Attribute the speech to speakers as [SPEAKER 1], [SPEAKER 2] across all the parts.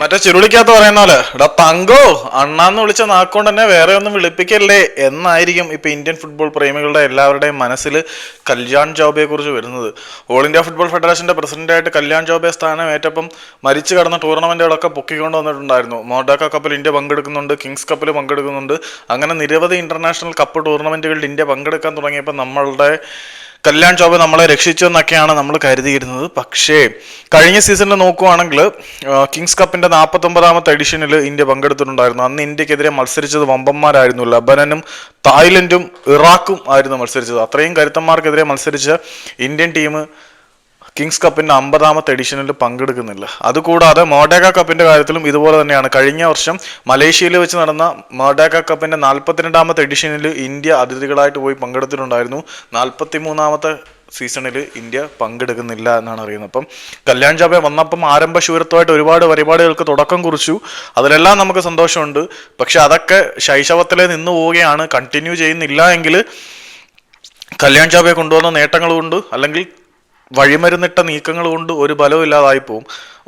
[SPEAKER 1] മറ്റേ ചുരുളിക്കകത്ത് പറയുന്ന പോലെ എടാ തങ്കോ അണ്ണാന്ന് വിളിച്ച നാക്കൊണ്ട് തന്നെ വേറെ ഒന്നും വിളിപ്പിക്കല്ലേ? എന്നായിരിക്കും ഇപ്പൊ ഇന്ത്യൻ ഫുട്ബോൾ പ്രേമികളുടെ എല്ലാവരുടെയും മനസ്സിൽ കല്യാൺ ചൗബയെ കുറിച്ച് വരുന്നത്. ഓൾ ഇന്ത്യ ഫുട്ബോൾ ഫെഡറേഷന്റെ പ്രസിഡന്റായിട്ട് കല്യാൺ ചൗബെ സ്ഥാനം ഏറ്റപ്പം മരിച്ചു കടന്ന ടൂർണമെന്റുകളൊക്കെ പൊക്കിക്കൊണ്ട് വന്നിട്ടുണ്ടായിരുന്നു. മോഡാക്ക കപ്പിൽ ഇന്ത്യ പങ്കെടുക്കുന്നുണ്ട് കിങ്സ് കപ്പിൽ പങ്കെടുക്കുന്നുണ്ട്. അങ്ങനെ നിരവധി ഇന്റർനാഷണൽ കപ്പ് ടൂർണമെന്റുകളിൽ ഇന്ത്യ പങ്കെടുക്കാൻ തുടങ്ങിയപ്പോൾ നമ്മളുടെ കല്യാൺ ജോബ് നമ്മളെ രക്ഷിച്ചു എന്നൊക്കെയാണ് നമ്മൾ കരുതിയിരുന്നത്. പക്ഷേ കഴിഞ്ഞ സീസണിൽ നോക്കുവാണെങ്കിൽ കിങ്സ് കപ്പിന്റെ നാൽപ്പത്തൊമ്പതാമത്തെ എഡിഷനിൽ ഇന്ത്യ പങ്കെടുത്തിട്ടുണ്ടായിരുന്നു. അന്ന് ഇന്ത്യക്കെതിരെ മത്സരിച്ചത് വമ്പന്മാരായിരുന്നു. ലബനനും തായ്ലൻഡും ഇറാഖും ആയിരുന്നു മത്സരിച്ചത്. അത്രയും കരുത്തന്മാർക്കെതിരെ മത്സരിച്ച ഇന്ത്യൻ ടീം കിങ്സ് കപ്പിന്റെ അമ്പതാമത്തെ എഡിഷനിൽ പങ്കെടുക്കുന്നില്ല. അതുകൂടാതെ മോഡേക കപ്പിന്റെ കാര്യത്തിലും ഇതുപോലെ തന്നെയാണ്. കഴിഞ്ഞ വർഷം മലേഷ്യയിൽ വെച്ച് നടന്ന മോഡേക കപ്പിന്റെ നാൽപ്പത്തിരണ്ടാമത്തെ എഡിഷനിൽ ഇന്ത്യ അതിഥികളായിട്ട് പോയി പങ്കെടുത്തിട്ടുണ്ടായിരുന്നു. നാൽപ്പത്തി മൂന്നാമത്തെ സീസണിൽ ഇന്ത്യ പങ്കെടുക്കുന്നില്ല എന്നാണ് അറിയുന്നത്. അപ്പം കല്യാൺ ജാബെ വന്നപ്പം ആരംഭ ശൂരത്വമായിട്ട് ഒരുപാട് പരിപാടികൾക്ക് തുടക്കം കുറിച്ചു. അതിലെല്ലാം നമുക്ക് സന്തോഷമുണ്ട്. പക്ഷെ അതൊക്കെ ശൈശവത്തിലെ നിന്ന് പോവുകയാണ്. കണ്ടിന്യൂ ചെയ്യുന്നില്ല എങ്കിൽ കല്യാൺ ചാബയെ കൊണ്ടുവന്ന നേട്ടങ്ങൾ കൊണ്ട് അല്ലെങ്കിൽ വഴിമരുന്നിട്ട നീക്കങ്ങൾ കൊണ്ട് ഒരു ബലവും ഇല്ലാതായി പോവും.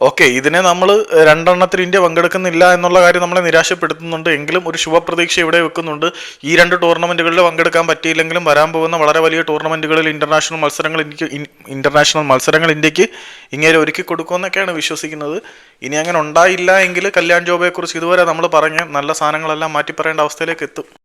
[SPEAKER 1] ഓക്കെ ഇതിനെ നമ്മൾ രണ്ടെണ്ണത്തിൽ ഇന്ത്യ പങ്കെടുക്കുന്നില്ല എന്നുള്ള കാര്യം നമ്മളെ നിരാശപ്പെടുത്തുന്നുണ്ട്. എങ്കിലും ഒരു ശുഭപ്രതീക്ഷ ഇവിടെ വെക്കുന്നുണ്ട്. ഈ രണ്ട് ടൂർണമെന്റുകളിൽ പങ്കെടുക്കാൻ പറ്റിയില്ലെങ്കിലും വരാൻ പോകുന്ന വളരെ വലിയ ടൂർണമെന്റുകളിൽ ഇന്റർനാഷണൽ മത്സരങ്ങൾ ഇന്ത്യയ്ക്ക് ഇന്റർനാഷണൽ മത്സരങ്ങൾ ഇന്ത്യയ്ക്ക് ഇങ്ങനെ ഒരുക്കി കൊടുക്കുമെന്നൊക്കെയാണ് വിശ്വസിക്കുന്നത്. ഇനി അങ്ങനെ ഉണ്ടായില്ല എങ്കിൽ കല്യാൺ ജോബയെക്കുറിച്ച് ഇതുവരെ നമ്മൾ പറഞ്ഞ നല്ല സാധനങ്ങളെല്ലാം മാറ്റി പറയേണ്ട അവസ്ഥയിലേക്ക് എത്തും.